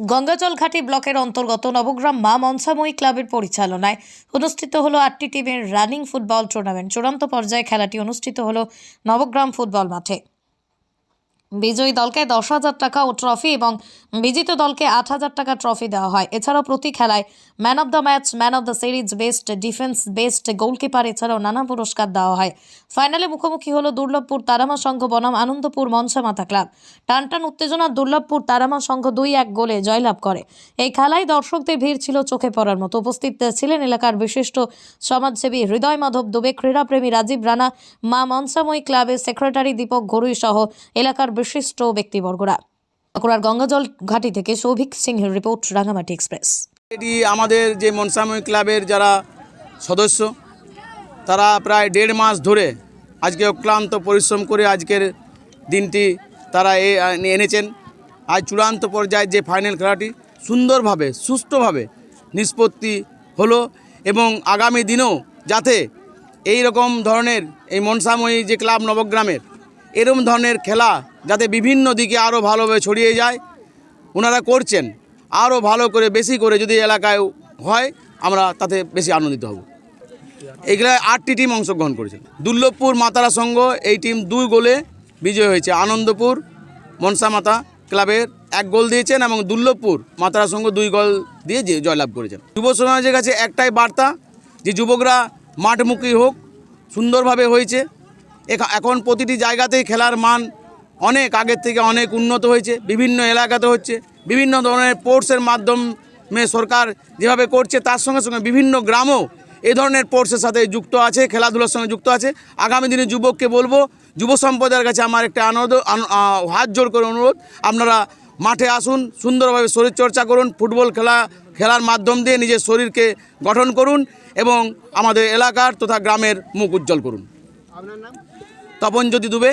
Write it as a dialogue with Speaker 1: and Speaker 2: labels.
Speaker 1: গঙ্গাজল ঘাটি ব্লকের অন্তর্গত নবগ্রাম মা মনসাময়ী ক্লাবের পরিচালনায় অনুষ্ঠিত হলো আটটি টিমের রানিং ফুটবল টুর্নামেন্ট। চূড়ান্ত পর্যায়ে খেলাটি অনুষ্ঠিত হলো নবগ্রাম ফুটবল মাঠে। বিজয়ী দলকে দশ হাজার টাকা ও ট্রফি এবং বিজিত দলকে আট হাজার টাকা ট্রফি দেওয়া হয়। এছাড়াও প্রতি খেলায় man of the match, man of the series, best defence, best goalkeeper এছাড়াও নানা পুরস্কার দেওয়া হয়। ফাইনালে মুখোমুখি হলো দুর্লভপুর তারামা সংঘ বনাম আনন্দপুর মনসামাতা ক্লাব। টানটান উত্তেজনা দুর্লভপুর তারামা সংঘ দুই এক গোলে জয়লাভ করে। এই খেলায় দর্শকদের ভিড় ছিল চোখে পড়ার মতো। উপস্থিত ছিলেন এলাকার বিশিষ্ট সমাজসেবী হৃদয় মাধব দুবে, ক্রীড়াপ্রেমী রাজীব রানা, মা মনসাময়ী ক্লাবের সেক্রেটারি দীপক ঘরুই সহ এলাকার বিশিষ্ট ব্যক্তিবর্গরা। বাঁকুড়ার গঙ্গাজল ঘাটি থেকে সৌভিক সিংহের রিপোর্ট রাঙামাটি এক্সপ্রেস।
Speaker 2: এটি আমাদের যে মনসাময়ী ক্লাবের যারা সদস্য, তারা প্রায় দেড় মাস ধরে আজকে অক্লান্ত পরিশ্রম করে আজকের দিনটি তারা এনেছেন। আজ চূড়ান্ত পর্যায়ে যে ফাইনাল খেলাটি সুন্দরভাবে, সুষ্ঠুভাবে নিষ্পত্তি হলো এবং আগামী দিনেও যাতে এই রকম ধরনের এই মনসাময়ী যে ক্লাব নবগ্রামের এরকম ধরনের খেলা যাতে বিভিন্ন দিকে আরও ভালোভাবে ছড়িয়ে যায়। ওনারা করছেন। আরও ভালো করে, বেশি করে যদি এলাকায় হয়, আমরা তাতে বেশি আনন্দিত হব। এগুলো আটটি টিম অংশগ্রহণ করেছে দুর্লভপুর মাতারা সংঘ, এই টিম দুই গোলে বিজয় হয়েছে। আনন্দপুর, মনসা মাতা ক্লাবের এক গোল দিয়েছেন এবং দুর্লভপুর মাতারা সংঘ দুই গোল দিয়ে জয়লাভ করেছেন। যুব সমাজের কাছে একটাই বার্তা যে, যুবকরা মাঠমুখী হোক, সুন্দরভাবে হয়েছে। এখা- এখন প্রতিটি জায়গাতেই খেলার মান অনেক আগের থেকে অনেক উন্নত হয়েছে বিভিন্ন এলাকাতে হচ্ছে বিভিন্ন ধরনের স্পোর্টসের মাধ্যমে সরকার যেভাবে করছে তার সঙ্গে সঙ্গে বিভিন্ন গ্রামও এই ধরনের স্পোর্টসের সাথে যুক্ত আছে খেলাধুলার সঙ্গে যুক্ত আছে। আগামী দিনে যুবককে বলব যুব সম্প্রদায়ের কাছে আমার একটা আনন্দ হাত জোর করে অনুরোধ আপনারা মাঠে আসুন সুন্দরভাবে শরীরচর্চা করুন ফুটবল খেলা খেলার মাধ্যম দিয়ে নিজের শরীরকে গঠন করুন এবং আমাদের এলাকার তথা গ্রামের মুখ উজ্জ্বল করুন। তপন জ্যোতি দুবে।